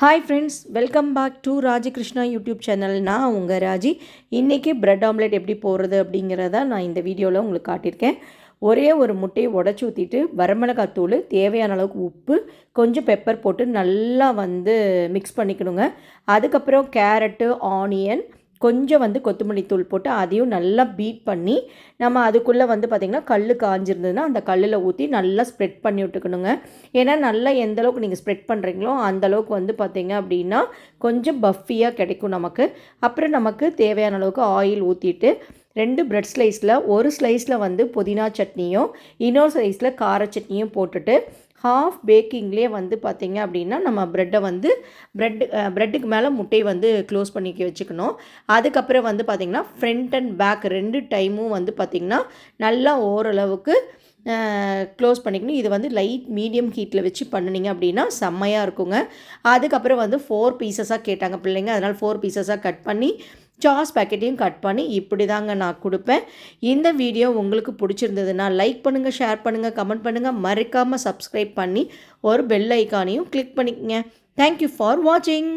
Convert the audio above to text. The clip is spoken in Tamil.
Hi friends welcome back to Rajakrishna YouTube channel நான் உங்கள் ராஜி. இன்றைக்கி ப்ரெட் ஆம்லெட் எப்படி போடுறது அப்படிங்கிறத நான் இந்த வீடியோவில் உங்களுக்கு காட்டியிருக்கேன். ஒரே ஒரு முட்டையை உடச்சி ஊற்றிட்டு வரமிளகாத்தூள் தேவையான அளவுக்கு உப்பு கொஞ்சம் பெப்பர் போட்டு நல்லா வந்து மிக்ஸ் பண்ணிக்கணுங்க. அதுக்கப்புறம் கேரட்டு ஆனியன் கொஞ்சம் வந்து கொத்தமல்லி தூள் போட்டு அதையும் நல்லா பீட் பண்ணி நம்ம அதுக்குள்ளே வந்து பார்த்திங்கன்னா கல் காஞ்சிருந்ததுன்னா அந்த கல்லில் ஊற்றி நல்லா ஸ்ப்ரெட் பண்ணி விட்டுக்கணுங்க. ஏன்னா நல்லா எந்த அளவுக்கு நீங்கள் ஸ்ப்ரெட் பண்ணுறீங்களோ அந்தளவுக்கு வந்து பார்த்திங்க அப்படின்னா கொஞ்சம் பஃபியாக கிடைக்கும் நமக்கு. அப்புறம் நமக்கு தேவையான அளவுக்கு ஆயில் ஊற்றிட்டு ரெண்டு ப்ரெட் ஸ்லைஸில் ஒரு ஸ்லைஸில் வந்து புதினா சட்னியும் இன்னொரு ஸ்லைஸில் கார சட்னியும் போட்டுட்டு ஹாஃப் பேக்கிங்லேயே வந்து பார்த்திங்க அப்படின்னா நம்ம ப்ரெட்டை வந்து ப்ரெட்டு ப்ரெட்டுக்கு மேலே முட்டையை வந்து க்ளோஸ் பண்ணிக்க வச்சுக்கணும். அதுக்கப்புறம் வந்து பார்த்திங்கன்னா ஃப்ரண்ட் அண்ட் பேக் ரெண்டு டைமும் வந்து பார்த்திங்கன்னா நல்லா ஓரளவுக்கு க்ளோஸ் பண்ணிக்கணும். இது வந்து லைட் மீடியம் ஹீட்டில் வச்சு பண்ணினீங்க அப்படின்னா செம்மையாக இருக்குங்க. அதுக்கப்புறம் வந்து ஃபோர் பீசஸாக கேட்டாங்க பிள்ளைங்க. அதனால் ஃபோர் பீசஸாக கட் பண்ணி சாஸ் பேக்கெட்டையும் கட் பண்ணி இப்படி தாங்க நான் கொடுப்பேன். இந்த வீடியோ உங்களுக்கு பிடிச்சிருந்ததுன்னா லைக் பண்ணுங்கள் ஷேர் பண்ணுங்கள் கமெண்ட் பண்ணுங்கள் மறக்காமல் சப்ஸ்கிரைப் பண்ணி ஒரு பெல் ஐக்கானையும் கிளிக் பண்ணிக்கங்க. தேங்க்யூ ஃபார் வாட்சிங்